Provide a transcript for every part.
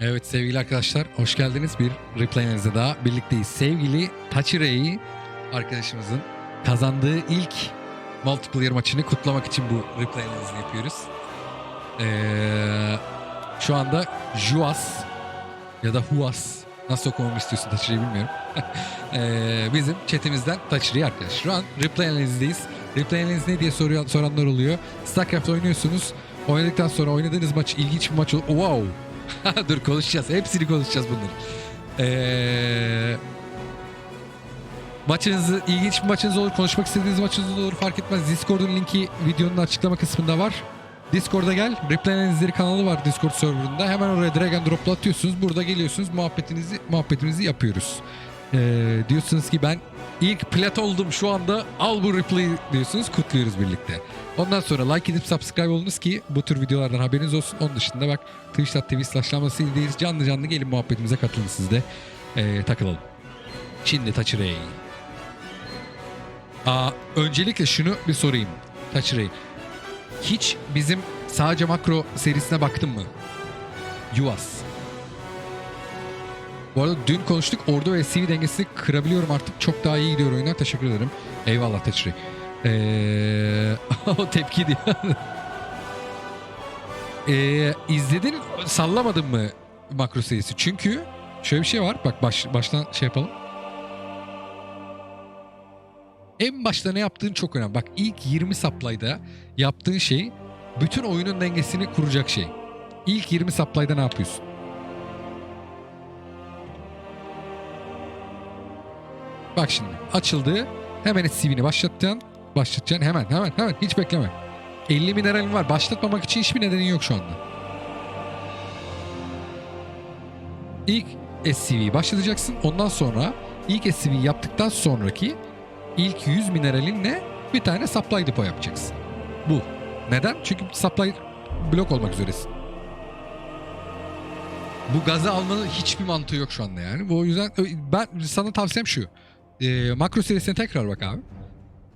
Evet sevgili arkadaşlar hoş geldiniz bir replay analize daha birlikteyiz. Sevgili Tachire'yi arkadaşımızın kazandığı ilk multiplayer maçını kutlamak için bu replay analizini yapıyoruz. Ee, şu anda Juas ya da Huas nasıl okumamı istiyorsun Tachire'yi bilmiyorum. Ee, bizim chatimizden Tachire'yi arkadaş. Şu an replay analizindeyiz. Replay ne diye soruyor, soranlar oluyor. StarCraft oynuyorsunuz. Oynadıktan sonra oynadığınız maç ilginç bir maç olur. Wow! Dur konuşacağız. Hepsini konuşacağız bunları. Ee, maçınızı, ilginç bir maçınız olur, konuşmak istediğiniz maçınız olur fark etmez. Discord'un linki videonun açıklama kısmında var. Discord'a gel. Replay analizleri kanalı var Discord serverında. Hemen oraya drag and drop'la atıyorsunuz. Burada geliyorsunuz. Muhabbetinizi muhabbetimizi yapıyoruz. Ee, diyorsunuz ki ben ilk plat oldum şu anda al bu replay diyorsunuz. Kutluyoruz birlikte. Ondan sonra like edip subscribe olunuz ki bu tür videolardan haberiniz olsun. Onun dışında bak twitch.tv slash lambasıyla canlı canlı gelin muhabbetimize katılın siz de ee, takılalım. Şimdi Taçirey. Aa, öncelikle şunu bir sorayım. Taçirey. Hiç bizim sadece makro serisine baktın mı? Yuvas. Bu arada dün konuştuk. Ordu ve CV dengesini kırabiliyorum artık. Çok daha iyi gidiyor oyunlar. Teşekkür ederim. Eyvallah Taçiri. Ee, o tepki diyor. ee, izledin sallamadın mı makro serisi? Çünkü şöyle bir şey var. Bak baş, baştan şey yapalım. En başta ne yaptığın çok önemli. Bak ilk 20 supply'da yaptığın şey bütün oyunun dengesini kuracak şey. İlk 20 supply'da ne yapıyorsun? Bak şimdi açıldı. Hemen CV'ni başlatacaksın. Başlatacaksın hemen hemen hemen hiç bekleme. 50 mineralin var. Başlatmamak için hiçbir nedenin yok şu anda. İlk SCV'yi başlatacaksın. Ondan sonra ilk SCV yaptıktan sonraki ilk 100 mineralinle bir tane supply depo yapacaksın. Bu. Neden? Çünkü supply blok olmak üzeresin. Bu gazı almanın hiçbir mantığı yok şu anda yani. Bu yüzden ben sana tavsiyem şu. Ee, makro serisine tekrar bak abi.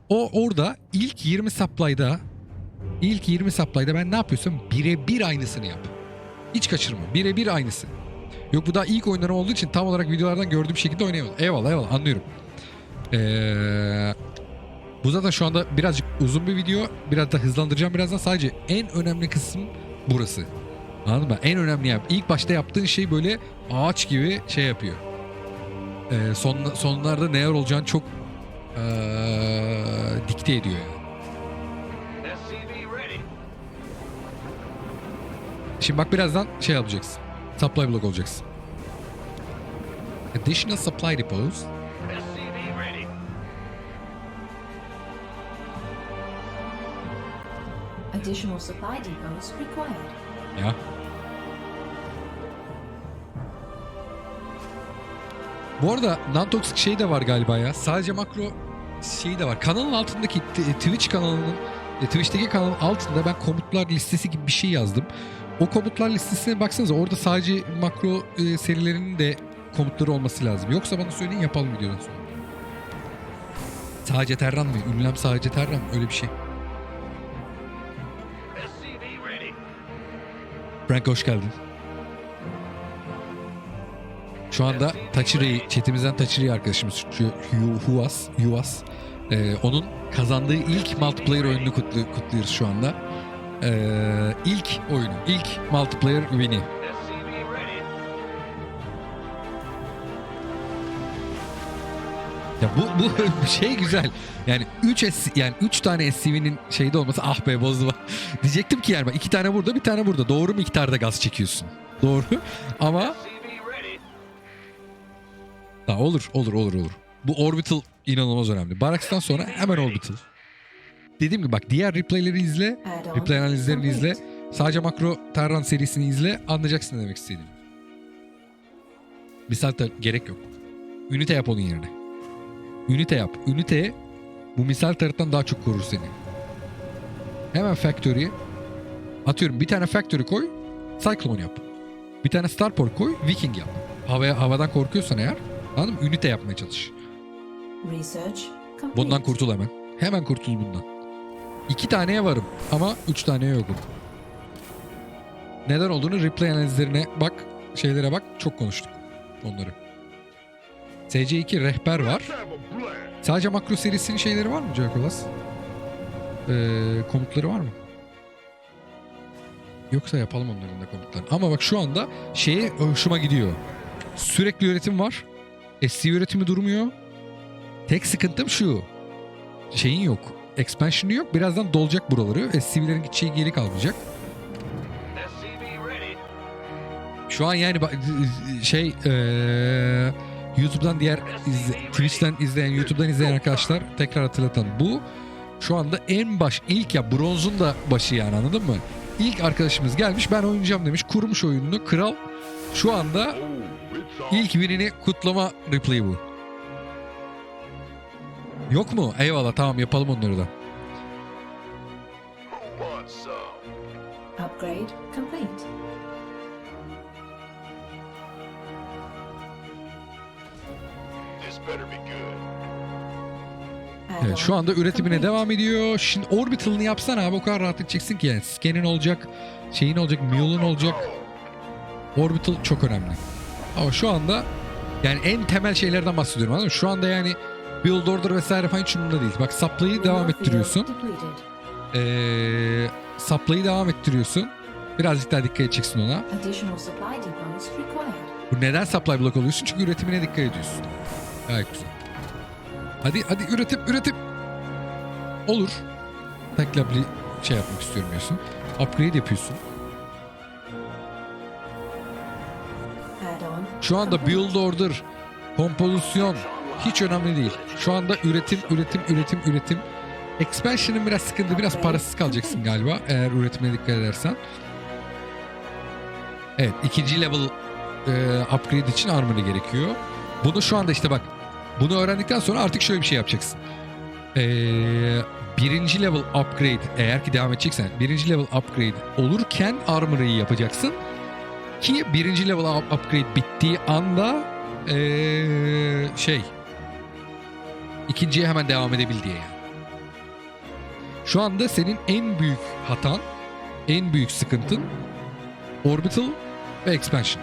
O orada ilk 20 supply'da ilk 20 supply'da ben ne yapıyorsam birebir aynısını yap. Hiç kaçırma. Birebir aynısı. Yok bu daha ilk oyunlarım olduğu için tam olarak videolardan gördüğüm şekilde oynayamadım. Eyvallah eyvallah anlıyorum. Ee, bu zaten şu anda birazcık uzun bir video. Biraz da hızlandıracağım birazdan. Sadece en önemli kısım burası. Anladın mı? En önemli yap. İlk başta yaptığın şey böyle ağaç gibi şey yapıyor. Ee, son, sonlarda neler olacağını çok ee, dikte ediyor yani. Şimdi bak birazdan şey yapacaksın. Supply block olacaksın. Additional supply depots. Additional supply depots required. Ya. Bu arada non-toxic şey de var galiba ya. Sadece makro şey de var. Kanalın altındaki t- Twitch kanalının e, Twitch'teki kanalın altında ben komutlar listesi gibi bir şey yazdım. O komutlar listesine baksanıza orada sadece makro e, serilerinin de komutları olması lazım. Yoksa bana söyleyin yapalım videodan sonra. Sadece Terran mı? Ünlem sadece Terran mı? Öyle bir şey. Frank hoş geldin. Şu anda Taçiri'yi, chatimizden Taçiri arkadaşımız Huas, Yuas. Ee, onun kazandığı ilk multiplayer oyununu kutlu, kutluyoruz şu anda. Ee, ilk oyunu, ilk multiplayer win'i. Ya bu bu şey güzel. Yani 3 yani 3 tane SCV'nin şeyde olması ah be bozdu. Diyecektim ki yani bak iki tane burada, bir tane burada. Doğru miktarda gaz çekiyorsun. Doğru. Ama. Ha, olur olur olur olur. Bu orbital inanılmaz önemli. Baraks'tan sonra hemen orbital. Dediğim gibi bak diğer replayleri izle. Replay analizlerini izle. Sadece makro Terran serisini izle. Anlayacaksın ne demek istediğimi. Misal tar- gerek yok. Ünite yap onun yerine. Ünite yap. Ünite bu misal taraftan daha çok korur seni. Hemen factory atıyorum bir tane factory koy Cyclone yap. Bir tane Starport koy Viking yap. Havaya, havadan korkuyorsan eğer anladın mı? Ünite yapmaya çalış. Bundan kurtul hemen. Hemen kurtul bundan. İki taneye varım ama üç taneye yokum. Neden olduğunu replay analizlerine bak. şeylere bak. Çok konuştuk onları. SC2 rehber var. Sadece makro serisinin şeyleri var mı Jacolas? Ee, komutları var mı? Yoksa yapalım onların da komutlarını. Ama bak şu anda şeye hoşuma gidiyor. Sürekli üretim var. SC üretimi durmuyor. Tek sıkıntım şu. Şeyin yok. Expansion'ı yok. Birazdan dolacak buraları. SCV'lerin gideceği geri kalmayacak. Şu an yani şey eee, YouTube'dan diğer izle- Twitch'ten izleyen, YouTube'dan izleyen arkadaşlar tekrar hatırlatalım. Bu şu anda en baş, ilk ya bronzun da başı yani anladın mı? İlk arkadaşımız gelmiş ben oynayacağım demiş. Kurmuş oyununu. Kral şu anda ilk winini kutlama replay'i bu. Yok mu? Eyvallah tamam yapalım onları da. Upgrade complete. Evet şu anda üretimine devam ediyor. Şimdi orbital'ını yapsana abi o kadar rahat edeceksin ki yani. Scan'in olacak, şeyin olacak, mule'un olacak. Orbital çok önemli. Ama şu anda yani en temel şeylerden bahsediyorum anladın mı? Şu anda yani build order vesaire falan hiç umurumda değil. Bak supply'ı devam ettiriyorsun. Ee, supply'ı devam ettiriyorsun. Birazcık daha dikkat edeceksin ona. Bu neden supply block oluyorsun? Çünkü üretimine dikkat ediyorsun. Gayet güzel. Hadi hadi üretim üretim. Olur. Bir şey yapmak istiyorum diyorsun. Upgrade yapıyorsun. Şu anda build order, kompozisyon hiç önemli değil. Şu anda üretim, üretim, üretim, üretim. Expansion'ın biraz sıkıntı, biraz parasız kalacaksın galiba eğer üretimine dikkat edersen. Evet, ikinci level e, upgrade için armor'ı gerekiyor. Bunu şu anda işte bak, bunu öğrendikten sonra artık şöyle bir şey yapacaksın. E, birinci level upgrade eğer ki devam edeceksen birinci level upgrade olurken armor'ı yapacaksın. Ki birinci level up- upgrade bittiği anda eee, şey ikinciye hemen devam edebil diye yani. Şu anda senin en büyük hatan, en büyük sıkıntın orbital ve expansion.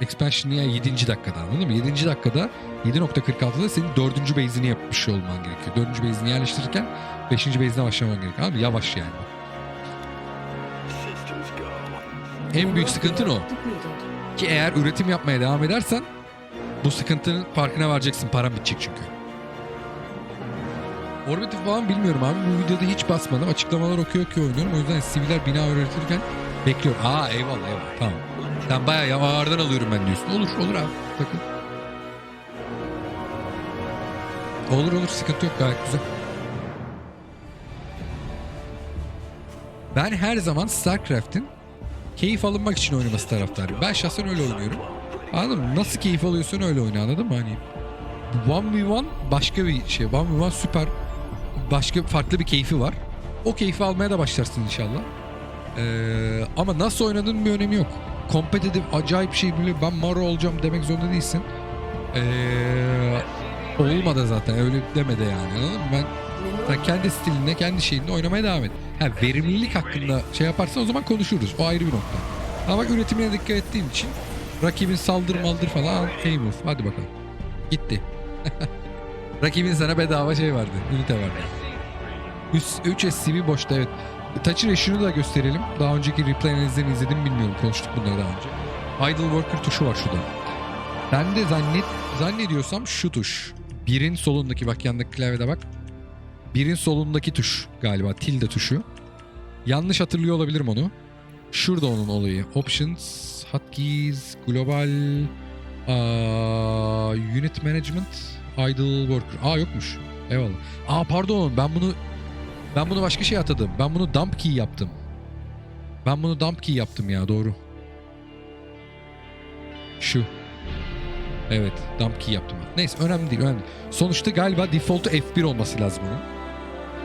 Expansion yani 7. dakikada anladın mı? 7. dakikada 7.46'da senin 4. base'ini yapmış olman gerekiyor. 4. base'ini yerleştirirken 5. base'ine başlaman gerekiyor. Mı? Yavaş yani. En büyük sıkıntın o. Ki eğer üretim yapmaya devam edersen bu sıkıntının farkına varacaksın. Paran bitecek çünkü. Orbit'i falan bilmiyorum abi. Bu videoda hiç basmadım. Açıklamalar okuyor ki oynuyorum. O yüzden siviller bina öğretirken bekliyorum. Aa eyvallah eyvallah. Tamam. Sen bayağı ya ağırdan alıyorum ben diyorsun. Olur olur abi. Takıl. Olur olur sıkıntı yok gayet güzel. Ben her zaman StarCraft'in keyif alınmak için oynaması taraftarıyım. Ben şahsen öyle oynuyorum. Anladın mı? Nasıl keyif alıyorsan öyle oyna anladın mı? Hani 1v1 başka bir şey. 1v1 süper. Başka farklı bir keyfi var. O keyfi almaya da başlarsın inşallah. Ee, ama nasıl oynadığın bir önemi yok. Kompetitif acayip şey bile ben Maro olacağım demek zorunda değilsin. Ee, olmadı zaten öyle deme de yani anladın mı? Ben kendi stilinde, kendi şeyinde oynamaya devam et. Ha verimlilik hakkında şey yaparsan o zaman konuşuruz. O ayrı bir nokta. Ama bak üretimine dikkat ettiğim için rakibin saldır maldır falan hey move. Hadi bakalım. Gitti. Rakibin sana bedava şey verdi. Ünite verdi. 3 SCV boşta evet. Touch Ratio'nu da gösterelim. Daha önceki replay analizlerini izledim bilmiyorum. Konuştuk bunları daha önce. Idle Worker tuşu var şurada. Ben de zannet, zannediyorsam şu tuş. Birin solundaki bak yandaki klavyede bak. Birin solundaki tuş galiba tilde tuşu. Yanlış hatırlıyor olabilirim onu. Şurada onun olayı. Options, hotkeys, global, aa, unit management, idle worker. Aa yokmuş. Eyvallah. Aa pardon ben bunu ben bunu başka şey atadım. Ben bunu dump key yaptım. Ben bunu dump key yaptım ya doğru. Şu. Evet dump key yaptım. Neyse önemli değil önemli. Sonuçta galiba default'u F1 olması lazım onun.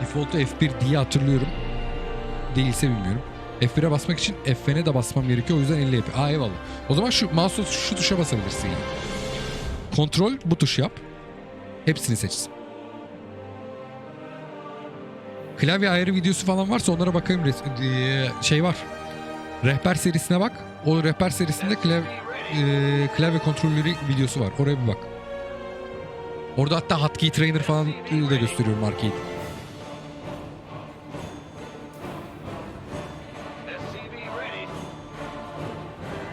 Default'u F1 diye hatırlıyorum. Değilse bilmiyorum. F1'e basmak için F1'e de basmam gerekiyor. O yüzden 50 yapıyor. Aa eyvallah. O zaman şu mouse şu tuşa basabilirsin yani. Kontrol bu tuş yap. Hepsini seçsin. Klavye ayarı videosu falan varsa onlara bakayım. Şey var. Rehber serisine bak. O rehber serisinde klavye... e, klavye kontrolleri videosu var. Oraya bir bak. Orada hatta hotkey trainer falan da gösteriyorum arcade.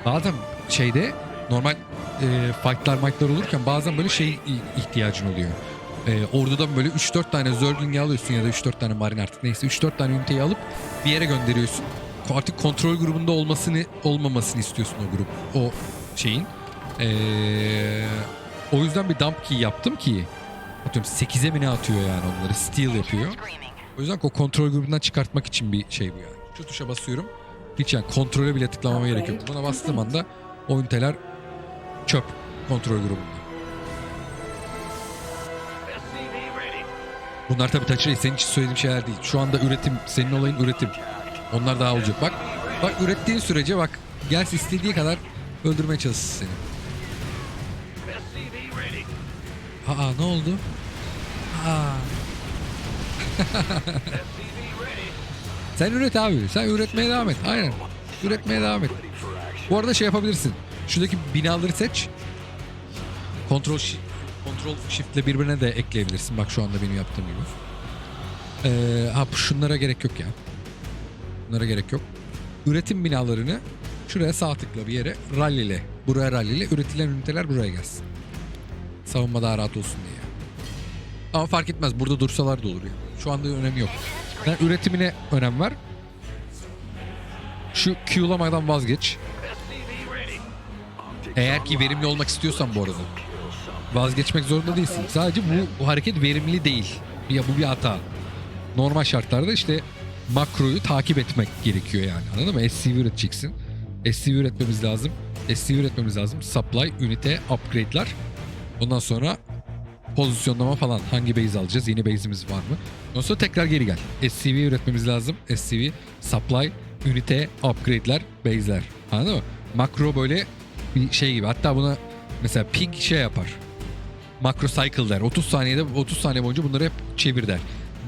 Bazen şeyde normal e, fightlar mightlar olurken bazen böyle şey ihtiyacın oluyor. E, ordudan böyle 3-4 tane Zergling'i alıyorsun ya da 3-4 tane Marine artık neyse 3-4 tane üniteyi alıp bir yere gönderiyorsun. Artık kontrol grubunda olmasını olmamasını istiyorsun o grup o şeyin. E, o yüzden bir dump key yaptım ki atıyorum 8'e mi ne atıyor yani onları steal yapıyor. O yüzden o kontrol grubundan çıkartmak için bir şey bu yani. Şu tuşa basıyorum. Hiç yani kontrole bile tıklamama gerek yok. Buna bastığım anda o üniteler çöp kontrol grubunda. Bunlar tabii taçı senin için söylediğim şeyler değil. Şu anda üretim, senin olayın üretim. Onlar daha olacak. Bak, bak ürettiğin sürece bak gelsin istediği kadar öldürmeye çalışsın seni. Aa ne oldu? Aa. Sen üret abi. Sen üretmeye devam et. Aynen. Üretmeye devam et. Bu arada şey yapabilirsin. Şuradaki binaları seç. Kontrol kontrol shift'le birbirine de ekleyebilirsin. Bak şu anda benim yaptığım gibi. Ee, ha şunlara gerek yok ya. Bunlara gerek yok. Üretim binalarını şuraya sağ tıkla bir yere rallyle. Buraya rallyle. Üretilen üniteler buraya gelsin. Savunma daha rahat olsun diye. Ama fark etmez. Burada dursalar da olur ya. Şu anda önemi yok. Sen üretimine önem ver. Şu Q'lamadan vazgeç. Eğer ki verimli olmak istiyorsan bu arada. Vazgeçmek zorunda değilsin. Sadece bu, bu hareket verimli değil. Ya bu bir hata. Normal şartlarda işte makroyu takip etmek gerekiyor yani. Anladın mı? SCV üreteceksin. SCV üretmemiz lazım. SCV üretmemiz lazım. Supply, ünite, upgrade'ler. Ondan sonra pozisyonlama falan. Hangi base alacağız? Yeni base'imiz var mı? Ondan sonra tekrar geri gel. SCV üretmemiz lazım. SCV, supply, ünite, upgrade'ler, base'ler. Anladın mı? Makro böyle bir şey gibi. Hatta buna mesela ping şey yapar. Makro cycle der. 30 saniyede 30 saniye boyunca bunları hep çevir der.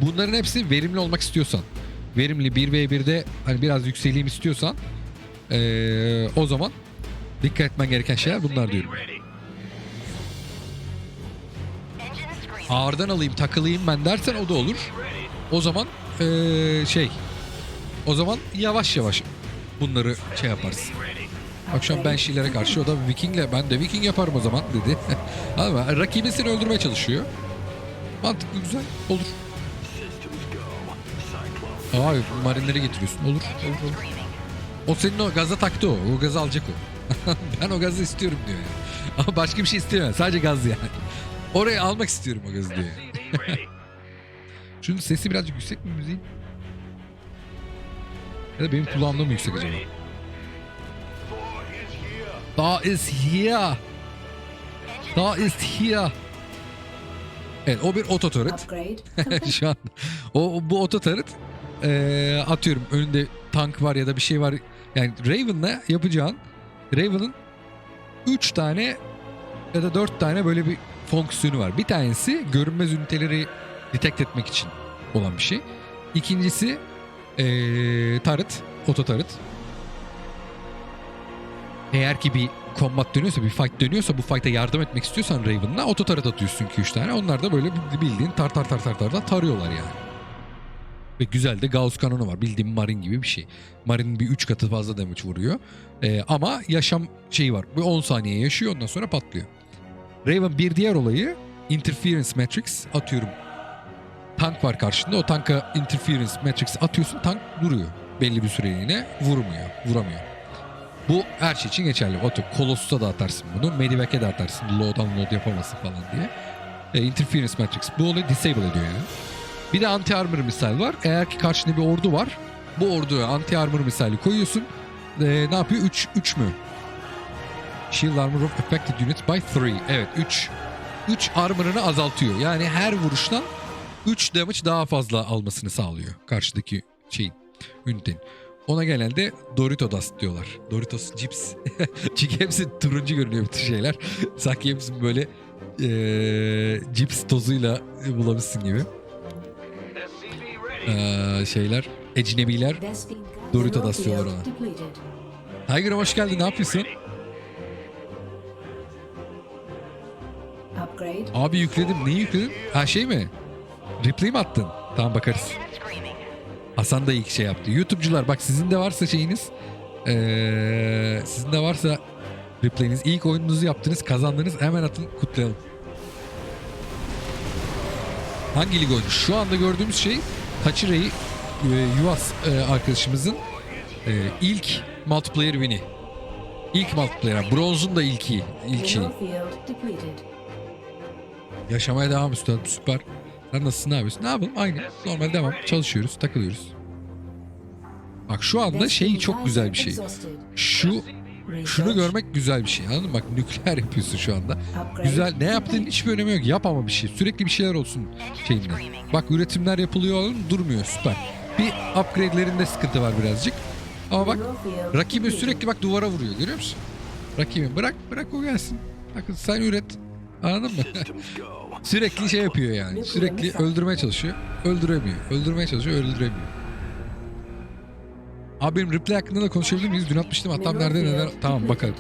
Bunların hepsi verimli olmak istiyorsan. Verimli 1v1'de hani biraz yükseleyim istiyorsan eee, o zaman dikkat etmen gereken şeyler bunlar diyorum. Ağırdan alayım takılayım ben dersen o da olur. O zaman eee, şey o zaman yavaş yavaş bunları şey yaparsın. An ben Şiler'e karşı o da Viking'le ben de Viking yaparım o zaman dedi. Ama rakibin seni öldürmeye çalışıyor. Mantıklı güzel olur. Abi marinleri getiriyorsun. Olur olur olur. O senin o gaza taktı o. O gazı alacak o. ben o gazı istiyorum diyor. Ama başka bir şey istemiyor. Sadece gaz yani. Oraya almak istiyorum o ready. Şunun sesi birazcık yüksek mi müziğin? Ya da benim kulağımda mı yüksek acaba? Da is here. Da is here. Evet o bir complete. Şu an o bu ototurret eee atıyorum önünde tank var ya da bir şey var. Yani Raven'la yapacağın Raven'ın 3 tane ya da 4 tane böyle bir fonksiyonu var. Bir tanesi görünmez üniteleri detect etmek için olan bir şey. İkincisi eee turret, oto turret. Eğer ki bir combat dönüyorsa, bir fight dönüyorsa bu fight'a yardım etmek istiyorsan Raven'la oto turret atıyorsun 2-3 tane. Onlar da böyle bildiğin tar tar tar tar tar da tarıyorlar yani. Ve güzel de Gauss kanonu var. Bildiğin Marine gibi bir şey. Marine'in bir 3 katı fazla damage vuruyor. Ee, ama yaşam şeyi var. Bir 10 saniye yaşıyor ondan sonra patlıyor. Raven bir diğer olayı Interference Matrix atıyorum. Tank var karşında. O tanka Interference Matrix atıyorsun. Tank duruyor. Belli bir süreliğine vurmuyor. Vuramıyor. Bu her şey için geçerli. Atıyorum Colossus'a da atarsın bunu. Medivac'e de atarsın. Load unload yapamasın falan diye. E, Interference Matrix. Bu olayı disable ediyor yani. Bir de anti armor misal var. Eğer ki karşında bir ordu var. Bu orduya anti armor misali koyuyorsun. E, ne yapıyor? 3 3 mü? Shield armor of affected units by 3. Evet 3. 3 armor'ını azaltıyor. Yani her vuruştan 3 damage daha fazla almasını sağlıyor. Karşıdaki şeyin, ünitenin. Ona genelde Doritos diyorlar. Doritos cips. Çünkü hepsi turuncu görünüyor bütün şeyler. Sanki hepsini böyle eee cips tozuyla bulamışsın gibi. Eee, şeyler, ecnebiler. Bespin Doritos diyorlar ona. Tiger'ım hoş geldin. Ne yapıyorsun? Abi yükledim. Neyi yükledin? Ha şey mi? Replay mi attın? Tamam bakarız. Hasan da ilk şey yaptı. YouTube'cular bak sizin de varsa şeyiniz ee, sizin de varsa replay'iniz ilk oyununuzu yaptınız kazandınız hemen atın kutlayalım. Hangi lig oyunu? Şu anda gördüğümüz şey Tachire'yi e, Yuvas e, arkadaşımızın e, ilk multiplayer win'i. İlk multiplayer. Bronzun da ilki. ilk Yaşamaya devam üstadım süper. Sen nasılsın ne yapıyorsun? Ne yapalım aynı. Normal devam. Çalışıyoruz takılıyoruz. Bak şu anda şey çok güzel bir şey. Şu şunu görmek güzel bir şey anladın mı? Bak nükleer yapıyorsun şu anda. Güzel. Ne yaptığın hiçbir önemi yok. Yap ama bir şey. Sürekli bir şeyler olsun şeyinde. Bak üretimler yapılıyor oğlum, durmuyor süper. Bir upgrade'lerinde sıkıntı var birazcık. Ama bak rakibin sürekli bak duvara vuruyor görüyor musun? Rakibin bırak bırak o gelsin. Bakın sen üret. Anladın mı? Sürekli şey yapıyor yani. Sürekli öldürmeye çalışıyor. Öldüremiyor. Öldürmeye çalışıyor. Öldüremiyor. Abi benim replay hakkında da konuşabilir miyiz? Dün atmıştım. Hatam nerede neler. Tamam bakalım.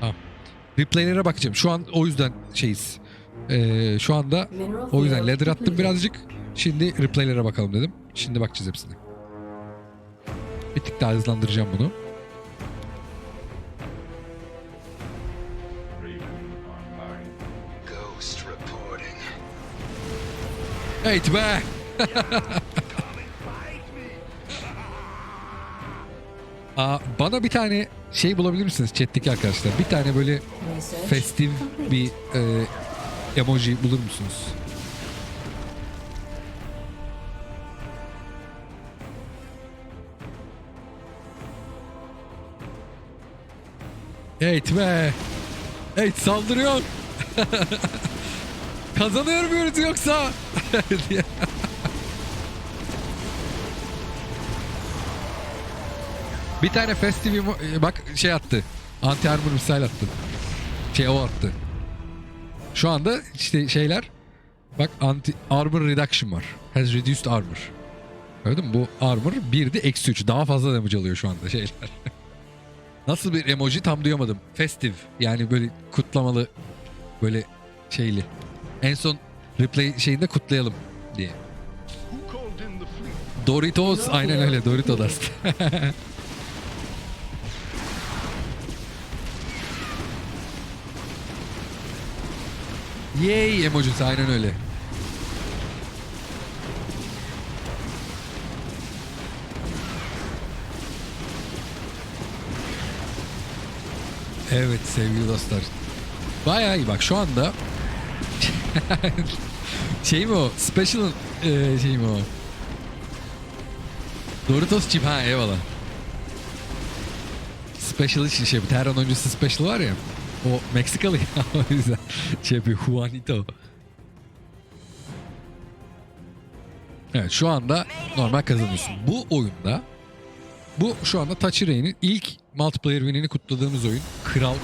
Tamam. Replaylere bakacağım. Şu an o yüzden şeyiz. Ee, şu anda o yüzden ladder attım birazcık. Şimdi replaylere bakalım dedim. Şimdi bakacağız hepsine. Bir tık daha hızlandıracağım bunu. Evet be. Aa, bana bir tane şey bulabilir misiniz chat'teki arkadaşlar? Bir tane böyle festif bir e, emoji bulur musunuz? Evet be. Evet saldırıyor. Kazanıyor muyuz yoksa? bir tane festive emo- e, bak şey attı. Anti armor misal attı. Şey o attı. Şu anda işte şeyler bak anti armor reduction var. Has reduced armor. Gördün mü? Bu armor 1'de eksi 3. Daha fazla damage alıyor şu anda şeyler. Nasıl bir emoji tam duyamadım. Festive. Yani böyle kutlamalı böyle şeyli. En son replay şeyinde kutlayalım diye. Doritos aynen öyle Doritos. Yay emojisi aynen öyle. Evet sevgili dostlar. Bayağı iyi bak şu anda şey mi o? Special e, şey mi o? Doritos chip ha eyvallah. Special için şey bu Terran öncesi special var ya. O Meksikalı ya o yüzden şey yapıyor Juanito. Evet şu anda normal kazanıyorsun. Bu oyunda bu şu anda Tachire'nin ilk multiplayer win'ini kutladığımız oyun. Kral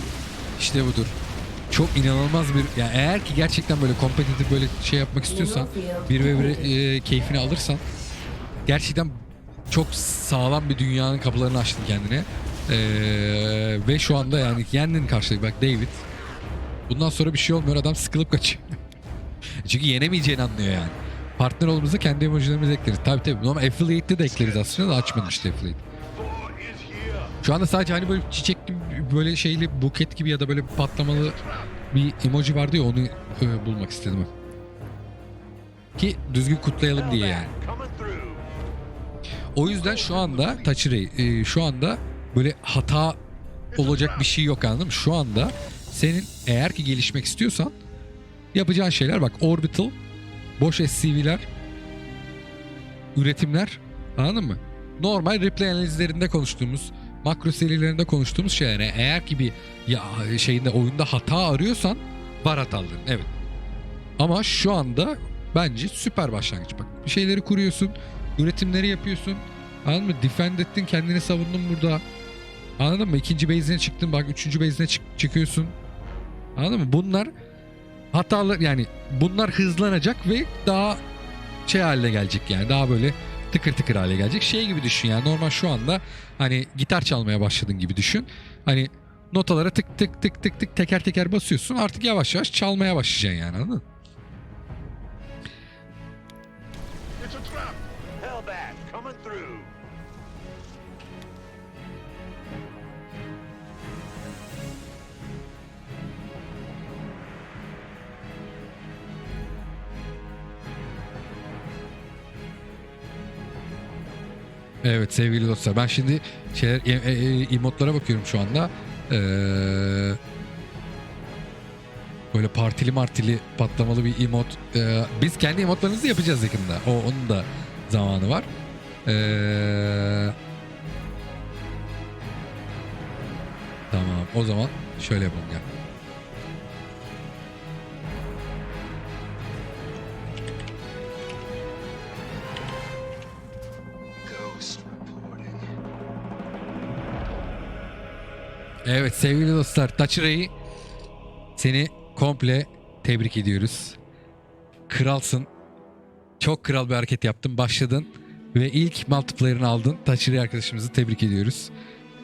işte budur. Çok inanılmaz bir yani eğer ki gerçekten böyle kompetitif böyle şey yapmak istiyorsan bir ve bir e, keyfini alırsan gerçekten çok sağlam bir dünyanın kapılarını açtın kendine. Ee, ve şu anda yani yendin karşılık bak David. Bundan sonra bir şey olmuyor adam sıkılıp kaçıyor. Çünkü yenemeyeceğini anlıyor yani. Partner olduğumuzda kendi emojilerimizi ekleriz. Tabii tabii. Normal affiliate'de de ekleriz aslında da açmadım işte affiliate. Şu anda sadece hani böyle çiçek gibi böyle şeyli buket gibi ya da böyle patlamalı bir emoji vardı ya onu e, bulmak istedim. Ki düzgün kutlayalım diye yani. O yüzden şu anda Tachire'yi e, şu anda böyle hata olacak bir şey yok anladın mı? Şu anda senin eğer ki gelişmek istiyorsan yapacağın şeyler bak orbital, boş SCV'ler, üretimler anladın mı? Normal replay analizlerinde konuştuğumuz, makro serilerinde konuştuğumuz şeyler. Yani eğer ki bir ya, şeyinde oyunda hata arıyorsan var hataların evet. Ama şu anda bence süper başlangıç bak. Bir şeyleri kuruyorsun, üretimleri yapıyorsun. Anladın mı? Defend ettin, kendini savundun burada. Anladın mı? İkinci base'ine çıktın, bak üçüncü base'ine çık- çıkıyorsun. Anladın mı? Bunlar hatalar yani bunlar hızlanacak ve daha şey haline gelecek yani. Daha böyle tıkır tıkır hale gelecek. Şey gibi düşün yani normal şu anda hani gitar çalmaya başladın gibi düşün. Hani notalara tık tık tık tık tık teker teker basıyorsun. Artık yavaş yavaş çalmaya başlayacaksın yani anladın mı? Evet sevgili dostlar ben şimdi şeyler e, e, e, emotlara bakıyorum şu anda. Ee, böyle partili martili patlamalı bir emot. Ee, biz kendi emotlarımızı yapacağız yakında. O onun da zamanı var. Ee, tamam o zaman şöyle yapalım ya. Ghost Evet sevgili dostlar Taçıra'yı seni komple tebrik ediyoruz. Kralsın. Çok kral bir hareket yaptın. Başladın ve ilk multiplayer'ını aldın. Taçıra'yı arkadaşımızı tebrik ediyoruz.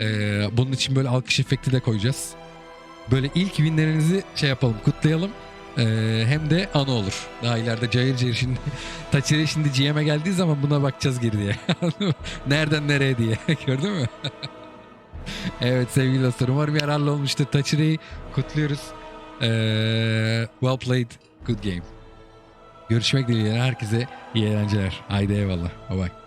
Ee, bunun için böyle alkış efekti de koyacağız. Böyle ilk winlerinizi şey yapalım kutlayalım. Ee, hem de anı olur. Daha ileride cayır cayır şimdi Taçıra şimdi GM'e geldiği zaman buna bakacağız geri diye. Nereden nereye diye. Gördün mü? Evet sevgili dostlar umarım yararlı olmuştur. Taçira'yı kutluyoruz. Ee, well played, good game. Görüşmek dileğiyle herkese iyi eğlenceler. Haydi eyvallah. Bye bye.